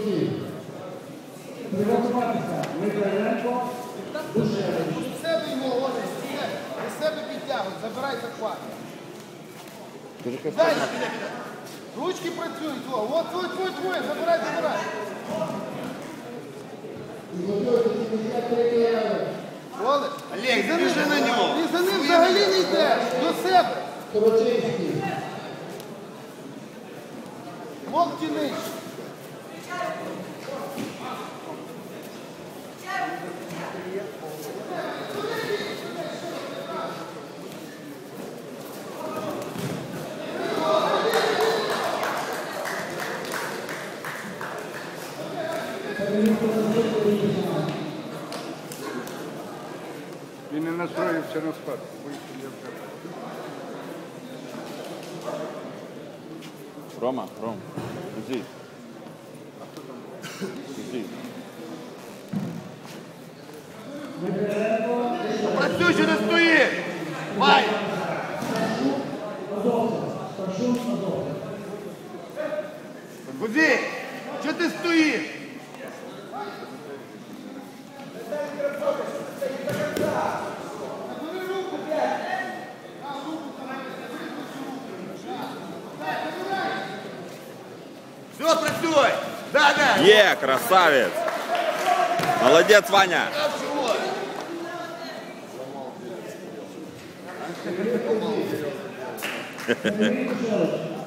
судді. Приготуватися. Миколенко, Душевич. З себе його ложиш, з себе. Підтягуй, забирай захват. Дай. Ручки працюють, о, от твой, твой, твой, забирай, забирай. Підготуйте 73 раунд. Олег, Олег, біжи на нього. ти за ним взагалі не йдеш, до себе. Локті нижче. Він не настроївся на спад. Боїться, я вже. Рома, Ром, Кузі. Кузі. Працюй, що не стоїть! Май! Гудзи, що ти стоїш? Все, працюй! Да, да! Є, красавець! Молодець, Ваня! Сергій Душевич.